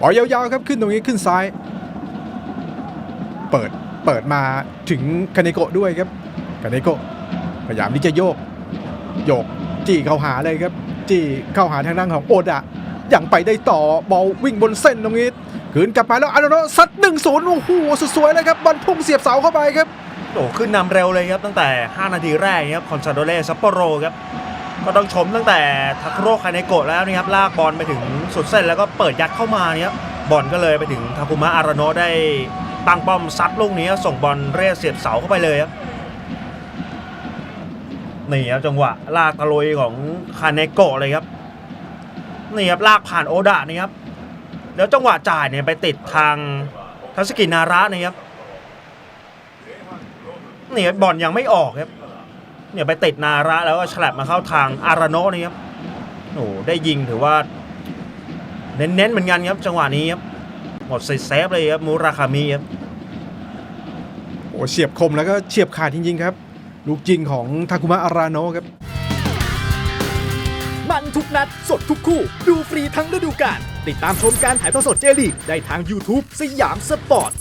บอลยาวๆครับขึ้นตรงนี้ขึ้นซ้าย เปิดเปิดมาถึงคาเนโกะด้วยครับคาเนโกะพยายามที่จะโยก โยกจี้เข้าหาเลยครับ จี้เข้าหาทางด้านของโอดะยังไปได้ต่อบอลวิ่งบนเส้นตรงนี้คืนกลับมาแล้วอาร์โนซัดหนึ่งศูนย์โอ้โหสวยๆเลยครับบอลพุ่งเสียบเสาเข้าไปครับโอ้ขึ้นนำเร็วเลยครับตั้งแต่ 5 นาทีแรกครับคอนซาโดเล่ซัปโปโรครับ ก็ต้องชมตั้งแต่ทาคุโร่คาเนโกะแล้วนี่ครับลากบอลไปถึงสุดเส้นแล้วก็เปิดยัดเข้ามาเนี่ยบอลก็เลยไปถึงทาคุมะอารโนได้ตั้งป้อมซัดลูกนี้ส่งบอลเรียเสียบเสาเข้าไปเลยครับนี่ครับจังหวะลากตะลุยของคาเนโกะเลยครับนี่ครับลากผ่านโอดะนี่ครับแล้วจังหวะจ่ายเนี่ยไปติดทางทัสกินาระนะครับนี่ครับบอลยังไม่ออกครับ เนี่ยไปติดนาระแล้วก็ฉลับมาเข้าทางอาราโนะนี่ครับโอ้โหได้ยิงถือว่า เน้นๆเหมือนกันครับ จังหวะนี้ครับหมดสิทธิ์เซฟเลยครับมูราคามิครับโอ้เฉียบคมแล้วก็เฉียบขาดจริงๆครับ ลูกยิงของทาคุมะอาราโนะครับ มันทุกนัด สดทุกคู่ ดูฟรีทั้งฤดูกาลติดตามชมการถ่ายทอดสดเจลีกได้ทาง YouTube สยามสปอร์ต